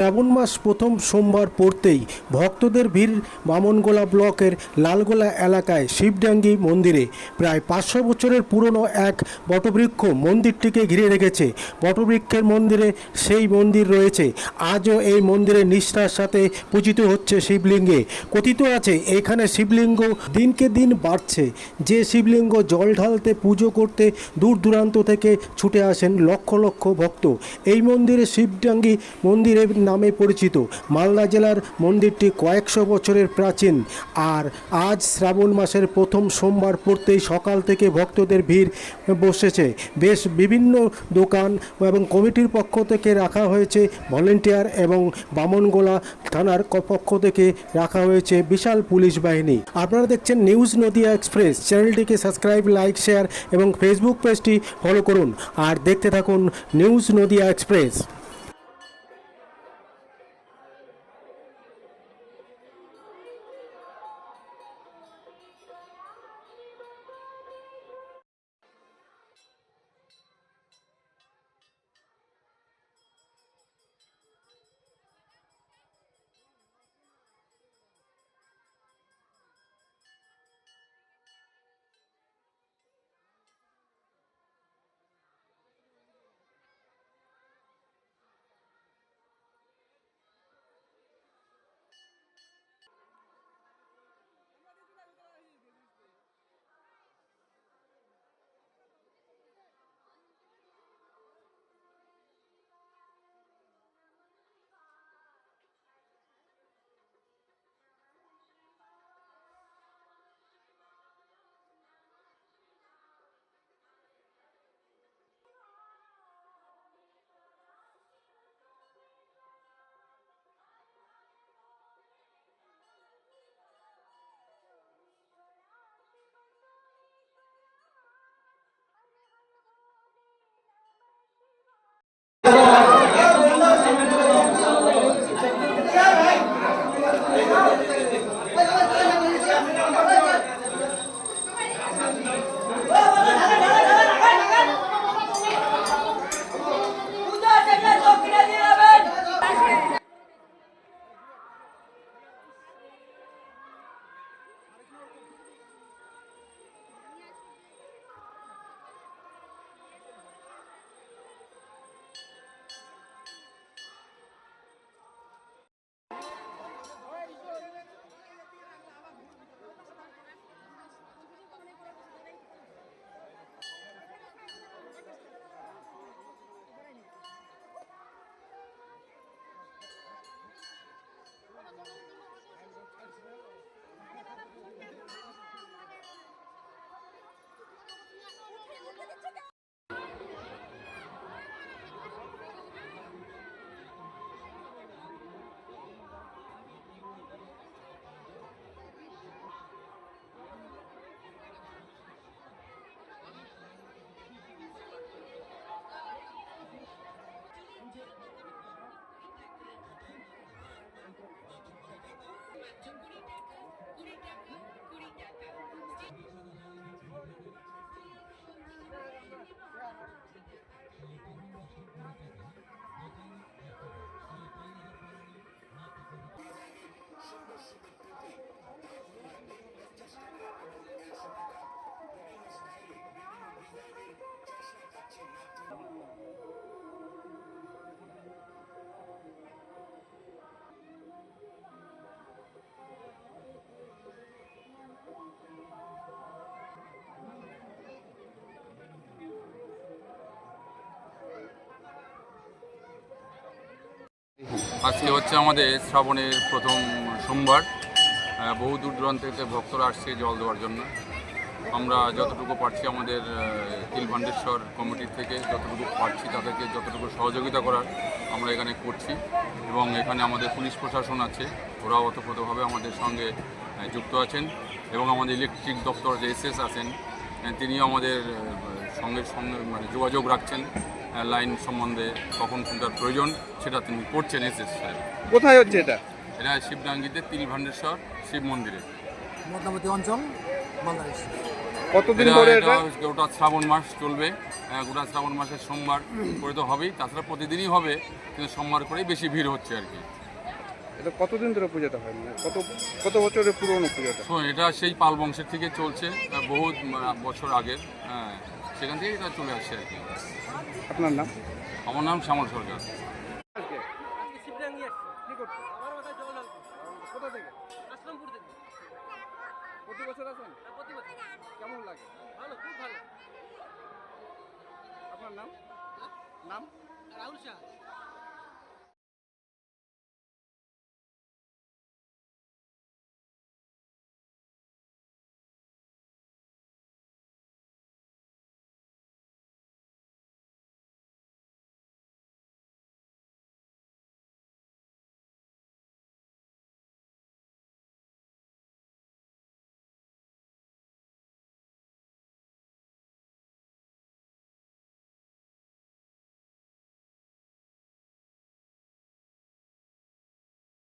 শ্রাবণ মাস প্রথম সোমবার পড়তেই ভক্তদের ভিড় বামনগোলা ব্লকের লালগোলা এলাকায় শিবডাঙ্গি মন্দিরে। প্রায় পাঁচশো বছরের পুরনো এক বটবৃক্ষ মন্দিরটিকে ঘিরে রেখেছে। বটবৃক্ষের মন্দিরে সেই মন্দির রয়েছে। আজও এই মন্দিরে নিষ্ঠার সাথে পূজিত হচ্ছে শিবলিঙ্গে। কথিত আছে, এখানে শিবলিঙ্গ দিনকে দিন বাড়ছে। যে শিবলিঙ্গ জল ঢালতে পুজো করতে দূর দূরান্ত থেকে ছুটে আসেন লক্ষ লক্ষ ভক্ত। এই মন্দিরে শিবডাঙ্গি মন্দিরের নামে পরিচিত। মালদা জেলার মন্দিরটি কয়েকশো বছরের প্রাচীন আর আজ শ্রাবণ মাসের প্রথম সোমবার পড়তেই সকাল থেকে ভক্তদের ভিড় বসেছে। বেশ বিভিন্ন দোকান এবং কমিটির পক্ষ থেকে রাখা হয়েছে ভলেন্টিয়ার এবং বামনগোলা থানার পক্ষ থেকে রাখা হয়েছে বিশাল পুলিশ বাহিনী। আপনারা দেখছেন নিউজ নদিয়া এক্সপ্রেস। চ্যানেলটিকে সাবস্ক্রাইব, লাইক, শেয়ার এবং ফেসবুক পেজটি ফলো করুন। আর দেখতে থাকুন নিউজ নদিয়া এক্সপ্রেস। আজকে হচ্ছে আমাদের শ্রাবণের প্রথম সোমবার। বহু দূর দূরান্ত থেকে ভক্তরা আসছে জল দেওয়ার জন্য। আমরা যতটুকু পারছি আমাদের তিলভাণ্ডেশ্বর কমিটির থেকে যতটুকু পারছি তাদেরকে যতটুকু সহযোগিতা করার আমরা এখানে করছি। এবং এখানে আমাদের পুলিশ প্রশাসন আছে, ওরাও ওতপ্রোতভাবে আমাদের সঙ্গে যুক্ত আছেন। এবং আমাদের ইলেকট্রিক দপ্তর যে এসএস আছেন তিনিও আমাদের সঙ্গে সঙ্গে মানে যোগাযোগ রাখছেন। লাইন সম্বন্ধে কখন কোনটার প্রয়োজন সেটা তিনি করছেন এসএস স্যার। কোথায় হচ্ছে এটা? এটা শিবডাঙ্গিতে তিলভাণ্ডেশ্বর শিব মন্দিরে। অঞ্চল কতদিন ধরে এটা গোটা শ্রাবণ মাস চলবে। গোটা শ্রাবণ মাসের সোমবার করে তো হবেই তাছাড়া প্রতিদিনই হবে কিন্তু সোমবার করেই বেশি ভিড় হচ্ছে আর কি। এটা কতদিন ধরে পূজাটা হয়? মানে কত কত বছরের পুরনো পূজাটা? এটা সেই পাল বংশের থেকে চলছে বহু বছর আগের হ্যাঁ। সেখান থেকে তারা চলে আসছে আর কি। আপনার নাম? আমার নাম শ্যামল সরকার। আজকে? কি করতে কোথা থেকে প্রতি বছর আসেন? কেমন লাগে? আপনার নাম? নাম? রাহুল শাহ।